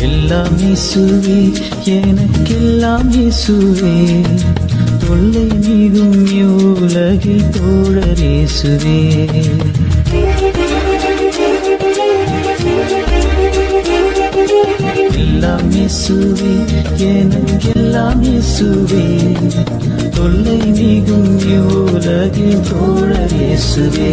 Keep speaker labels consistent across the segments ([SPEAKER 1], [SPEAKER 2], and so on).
[SPEAKER 1] எல்லாம் இயேசுவே எனக்கெல்லாம் இயேசுவே. தொல்லை நீகும் உலகில் தோழர் இயேசுவே. எல்லாம் இயேசுவே எனக்கெல்லாம் இயேசுவே. தொல்லை மிகும் உலகின் தோழர் இயேசுவே.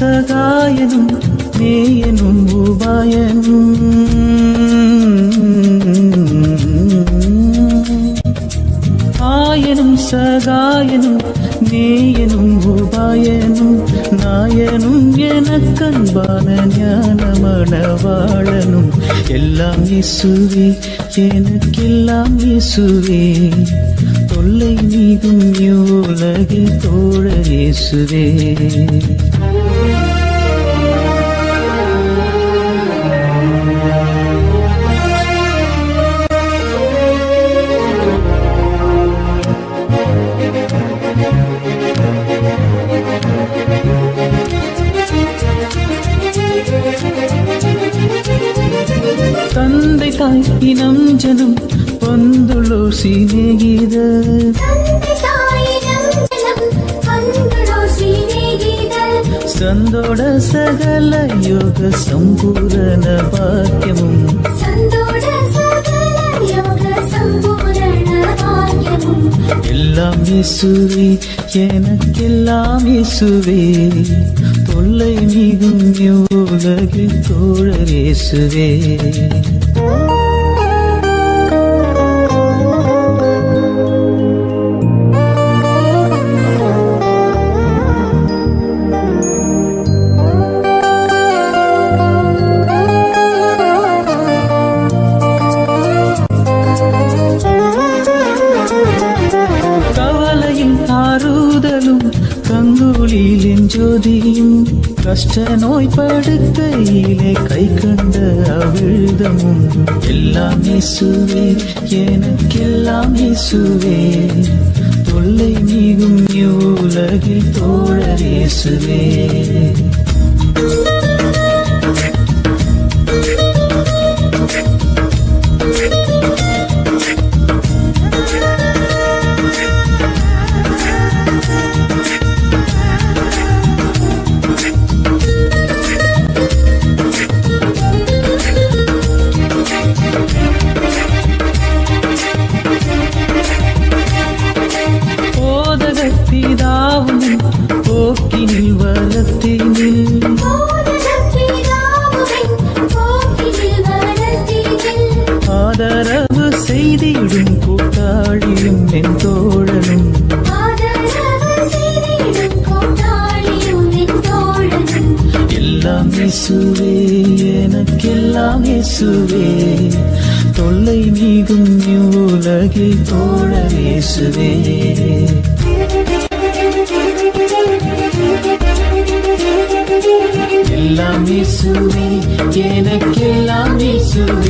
[SPEAKER 1] சகாயனும் நேயனும் உபாயனும். ஆயனும் சகாயனும் நேயனும் உபாயனும் நாயனும் எனக்கன்பான ஞானமணவாளனும் எல்லாம் இசுவே எனக்கெல்லாம் இசுவே தொல்லை நீகும் இவ்வுலகில் தோழ இயேசுவே. ತಂದೆ ತಾಯಿ ಈ ನಮ್ ಜನಂ ಒಂದುಳು ಸೀನೆಗೀದ
[SPEAKER 2] சந்தோட சகல யோக சம்பூரண பாக்கியமும்
[SPEAKER 1] சந்தோ இயேசுவே எனக்கெல்லாம் இயேசுவே. தொல்லை மிகும் உலகில் தோழர் இயேசுவே. முதலும் கங்குலிலின் ஜோதியும் கஷ்ட நோய் படுக்கையிலே கை கண்ட அவிழ்தமும் எல்லாம் இசுவே எனக்கெல்லாம் இசுவே தொல்லை மிகும் உலகில் தோழர் இயேசுவே. போக்கினில் வளர்த்தினில் ஆதரவு செய்திடும் கூட்டாளியும் என் தோழனும். எல்லாம் எனக்கெல்லாம் தொல்லை மிகும் உலகில் தோழ இயேசுவே. எனக்கெல்லாம் இயேசுவே எனக்கெல்லாம் இயேசுவே.